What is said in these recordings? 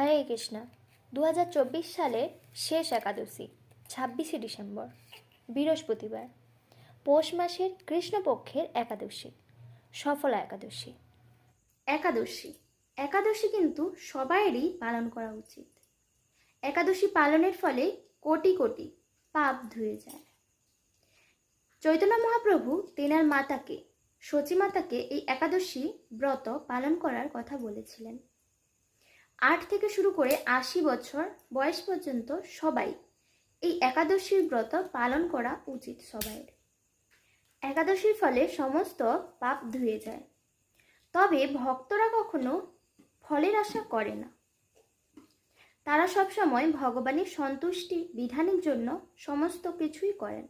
হরে কৃষ্ণ। দু সালের শেষ একাদশী, ছাব্বিশে ডিসেম্বর, বৃহস্পতিবার। পৌষ মাসের কৃষ্ণপক্ষের একাদশী, সফলা একাদশী। একাদশী। একাদশী কিন্তু সবাইয়েরই পালন করা উচিত। একাদশী পালনের ফলে কোটি কোটি পাপ ধুয়ে যায়। চৈতন্য মহাপ্রভু তেনার মাতাকে সচী মাতাকে এই একাদশী ব্রত পালন করার কথা বলেছিলেন। আট থেকে শুরু করে আশি বছর বয়স পর্যন্ত সবাই এই একাদশীর ব্রত পালন করা উচিত সবাইয়ের। একাদশীর ফলে সমস্ত পাপ ধুয়ে যায়। তবে ভক্তরা কখনো ফলের আশা করে না। তারা সবসময় ভগবানের সন্তুষ্টি বিধানের জন্য সমস্ত কিছুই করেন।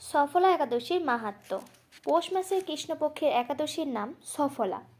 সফলা একাদশীর মাহাত্ম্য পৌষ মাসের কৃষ্ণপক্ষের একাদশীর নাম সফলা।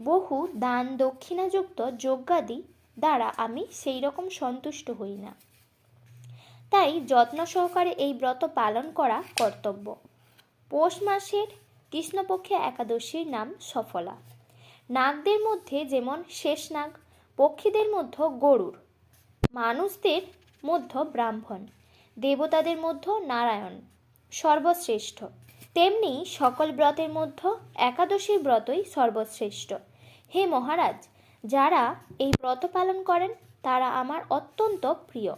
বহু দান দক্ষিণাযুক্ত যজ্ঞাদি দ্বারা আমি সেই রকম সন্তুষ্ট হই না। তাই যত্ন সহকারে এই ব্রত পালন করা কর্তব্য। পৌষ মাসের কৃষ্ণপক্ষে একাদশীর নাম সফলা। নাগদের মধ্যে যেমন শেষ নাগ, পক্ষীদের মধ্যে গরুর, মানুষদের মধ্যে ব্রাহ্মণ, দেবতাদের মধ্যে নারায়ণ সর্বশ্রেষ্ঠ। তেমনি সকল ব্রতের মধ্যে একাদশীর ব্রতই সর্বশ্রেষ্ঠ। হে মহারাজ, যারা এই ব্রত পালন করেন, তারা আমার অত্যন্ত প্রিয়।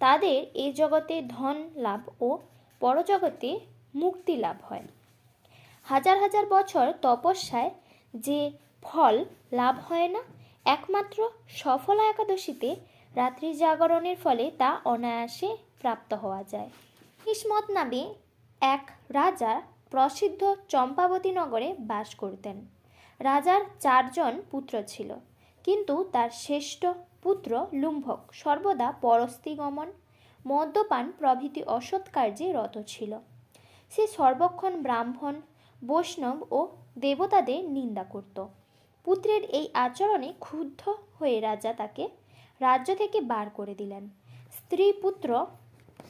তাদের এই জগতে ধন লাভ ও পরজগতে মুক্তি লাভ হয়। হাজার হাজার বছর তপস্যায় যে ফল লাভ হয় না, একমাত্র সফলা একাদশীতে রাত্রি জাগরণের ফলে তা অনায়াসে প্রাপ্ত হওয়া যায়। কিসমত নামে এক রাজা প্রসিদ্ধ চম্পাবতী নগরে বাস করতেন। রাজার চারজন পুত্র ছিল। কিন্তু তার শ্রেষ্ঠ পুত্র লুম্ভক সর্বদা পরস্তিগমন, মদ্যপান প্রভৃতি অসৎ কার্যে রত ছিল। সে সর্বক্ষণ ব্রাহ্মণ, বৈষ্ণব ও দেবতাদের নিন্দা করত। পুত্রের এই আচরণে ক্ষুব্ধ হয়ে রাজা তাকে রাজ্য থেকে বার করে দিলেন। স্ত্রী পুত্র,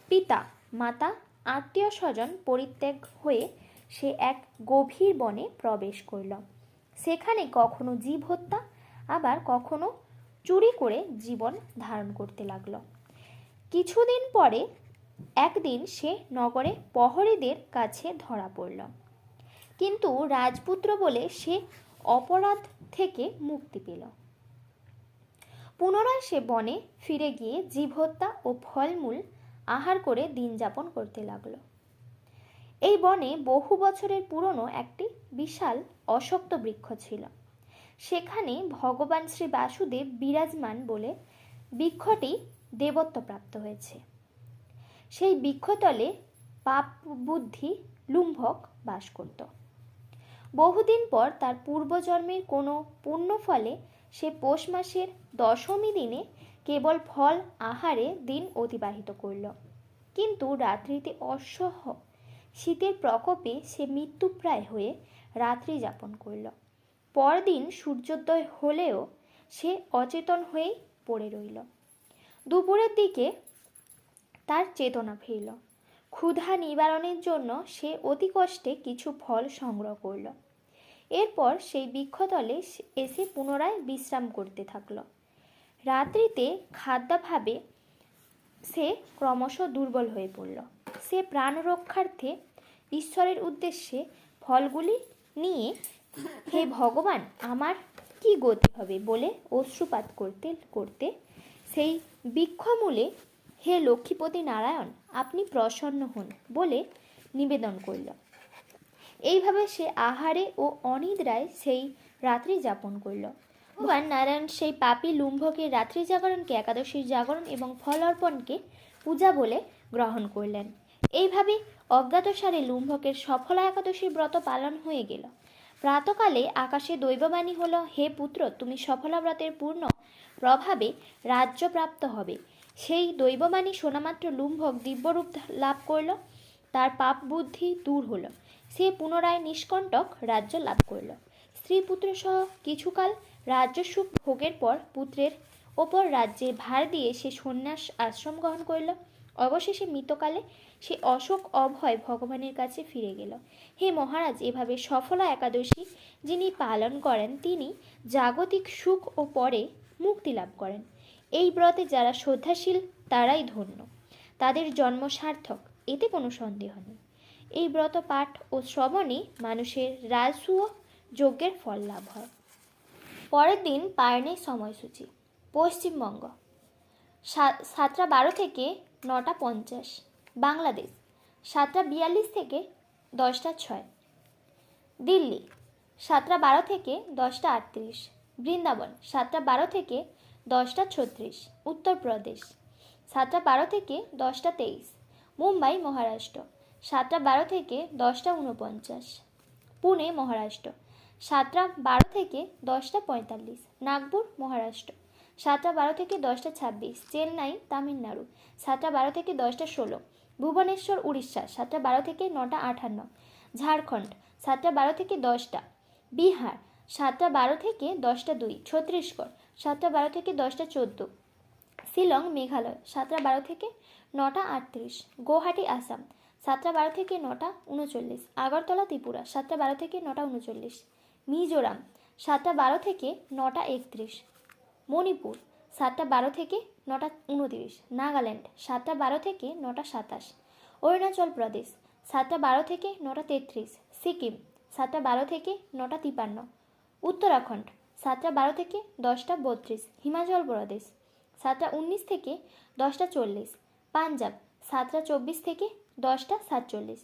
পিতা, মাতা, আত্মীয় স্বজন পরিত্যাগ হয়ে সে এক গভীর বনে প্রবেশ করল। সেখানে কখনো জীব হত্যা, আবার কখনো চুরি করে জীবন ধারণ করতে লাগল। কিছুদিন পরে একদিন সে নগরে প্রহরীদের কাছে ধরা পড়ল। কিন্তু রাজপুত্র বলে সে অপরাধ থেকে মুক্তি পেল। পুনরায় সে বনে ফিরে গিয়ে জীব হত্যা ও ফলমূল আহার করে দিন যাপন করতে লাগল। এই বনে বহু বছরের পুরনো একটি বিশাল অশক্ত বৃক্ষ ছিল। সেখানে ভগবান শ্রী বাসুদেব বিরাজমান বলে বৃক্ষটি দেবত্ব প্রাপ্ত হয়েছে। সেই বৃক্ষতলে পাপ বুদ্ধি লুম্ভক বাস করত। বহুদিন পর তার পূর্বজন্মের কোনো পুণ্য ফলে সে পৌষ মাসের দশমী দিনে কেবল ফল আহারে দিন অতিবাহিত করল। কিন্তু রাত্রিতে অসহ শীতের প্রকোপে সে মৃত্যুপ্রায় হয়ে রাত্রি যাপন করল। পরদিন সূর্যোদয় হলেও সে অচেতন হয়েই পড়ে রইল। দুপুরের দিকে তার চেতনা ফিরল। ক্ষুধা নিবারণের জন্য সে অতি কষ্টে কিছু ফল সংগ্রহ করল। এরপর সেই বৃক্ষতলে এসে পুনরায় বিশ্রাম করতে থাকল। রাত্রিতে খাদ্যাভাবে সে ক্রমশ দুর্বল হয়ে পড়ল। সে প্রাণ রক্ষার্থে ঈশ্বরের উদ্দেশ্যে ফলগুলি নিয়ে, হে ভগবান, আমার কি গতি হবে? বলে অশ্রুপাত করতে করতে সেই বৃক্ষমূলে, হে লক্ষ্মীপতি নারায়ণ, আপনি প্রসন্ন হন বলে নিবেদন করল। এইভাবে সে আহারে ও অনিদ্রায় সেই রাত্রি যাপন করল। ভগবান নারায়ণ সেই পাপী লুম্ভকে রাত্রি জাগরণকে, একাদশীর জাগরণ এবং ফল অর্পণকে পূজা বলে গ্রহণ করলেন। এইভাবে অজ্ঞাতসারে লুম্ভকের সফলা একাদশীর ব্রত পালন হয়ে গেল। প্রাতকালে আকাশে দৈববাণী হলো, হে পুত্র, তুমি সফলা ব্রতের পূর্ণ প্রভাবে রাজ্যপ্রাপ্ত হবে। সেই দৈববাণী শোনামাত্র লুম্ভক দিব্যরূপ লাভ করল, তার পাপ বুদ্ধি দূর হলো। সে পুনরায় নিষ্কণ্টক রাজ্য লাভ করল। স্ত্রী পুত্র সহ কিছুকাল রাজ্য সুখ ভোগের পর পুত্রের ওপর রাজ্যের ভার দিয়ে সে সন্ন্যাস আশ্রম গ্রহণ করল। অবশেষে মৃতকালে সে অশোক অভয় ভগবানের কাছে ফিরে গেল। হে মহারাজ, এভাবে সফলা একাদশী যিনি পালন করেন, তিনি জাগতিক সুখ ও পরে মুক্তি লাভ করেন। এই ব্রতে যারা শ্রদ্ধাশীল, তারাই ধন্য। তাদের জন্ম সার্থক, এতে কোনো সন্দেহ নেই। এই ব্রত পাঠ ও শ্রবণে মানুষের রাজসূয় যজ্ঞের ফল লাভ হয়। পরের দিন পায়নের সময়সূচি, পশ্চিমবঙ্গ। সাতটা বারো থেকে নটা পঞ্চাশ। বাংলাদেশ, সাতটা বিয়াল্লিশ থেকে দশটা ছয়। দিল্লি, সাতটা বারো থেকে দশটা আটত্রিশ। বৃন্দাবন, সাতটা বারো থেকে দশটা ছত্রিশ। উত্তরপ্রদেশ, সাতটা বারো থেকে দশটা তেইশ। মুম্বাই, মহারাষ্ট্র, সাতটা বারো থেকে দশটা উনপঞ্চাশ। পুনে, মহারাষ্ট্র, সাতটা বারো থেকে দশটা পঁয়তাল্লিশ। নাগপুর, মহারাষ্ট্র। সাতটা বারো থেকে দশটা ছাব্বিশ চেন্নাই তামিলনাড়ু সাতটা বারো থেকে দশটা ষোলো ভুবনেশ্বর উড়িষ্যা সাতটা বারো থেকে নটা আটান্ন ঝাড়খণ্ড সাতটা বারো থেকে দশটা বিহার সাতটা বারো থেকে দশটা দুই ছত্তিশগড় সাতটা বারো থেকে দশটা চোদ্দ শিলং মেঘালয় সাতটা বারো থেকে নটা আটত্রিশ গুয়াহাটি আসাম সাতটা বারো থেকে নটা উনচল্লিশ আগরতলা ত্রিপুরা সাতটা বারো থেকে নটা উনচল্লিশ মিজোরাম সাতটা বারো থেকে নটা একত্রিশ মণিপুর, সাতটা বারো থেকে নটা উনতিরিশ। নাগাল্যান্ড, সাতটা বারো থেকে নটা সাতাশ। অরুণাচল প্রদেশ, সাতটা বারো থেকে নটা তেত্রিশ। সিকিম, সাতটা বারো থেকে নটা তিপান্ন। উত্তরাখণ্ড, সাতটা বারো থেকে দশটা বত্রিশ। হিমাচল প্রদেশ, সাতটা উনিশ থেকে দশটা চল্লিশ। পাঞ্জাব, সাতটা চব্বিশ থেকে দশটা সাতচল্লিশ।